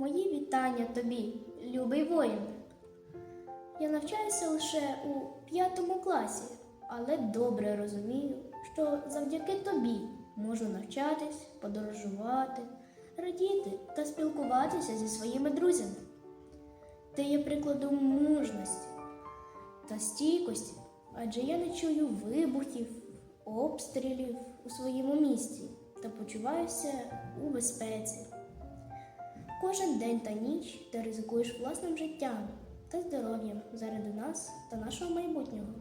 Мої вітання тобі, любий воїн. Я навчаюся лише у п'ятому класі, але добре розумію, що завдяки тобі можу навчатись, подорожувати, радіти та спілкуватися зі своїми друзями. Ти є прикладом мужності та стійкості, адже я не чую вибухів, обстрілів у своєму місті та почуваюся у безпеці. Кожен день та ніч ти ризикуєш власним життям та здоров'ям заради нас та нашого майбутнього.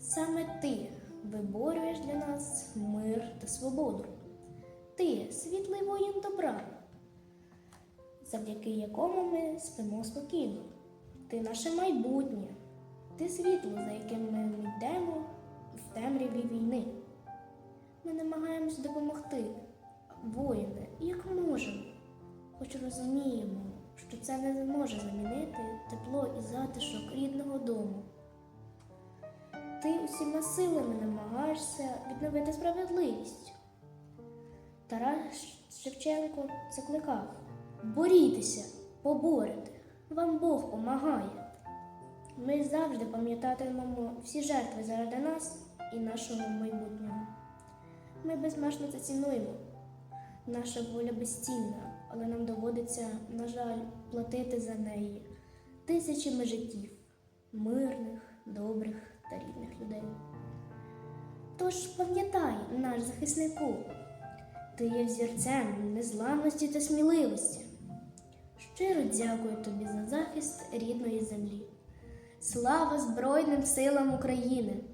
Саме ти виборюєш для нас мир та свободу. Ти світлий воїн добра, завдяки якому ми спимо спокійно. Ти наше майбутнє, ти світло, за яким ми йдемо в темряві війни. Ми намагаємось допомогти, воїни, як можемо, хоч розуміємо, що це не може замінити тепло і затишок рідного дому. Ти усіма силами намагаєшся відновити справедливість. Тарас Шевченко закликав борітеся, поборете, вам Бог помагає. Ми завжди пам'ятатимемо всі жертви заради нас і нашого майбутнього. Ми безмежно це цінуємо. Наша воля безцінна, але нам доводиться, на жаль, платити за неї тисячами життів, мирних, добрих та рідних людей. Тож пам'ятай, наш захиснику, ти є взірцем незламності та сміливості. Щиро дякую тобі за захист рідної землі. Слава Збройним силам України!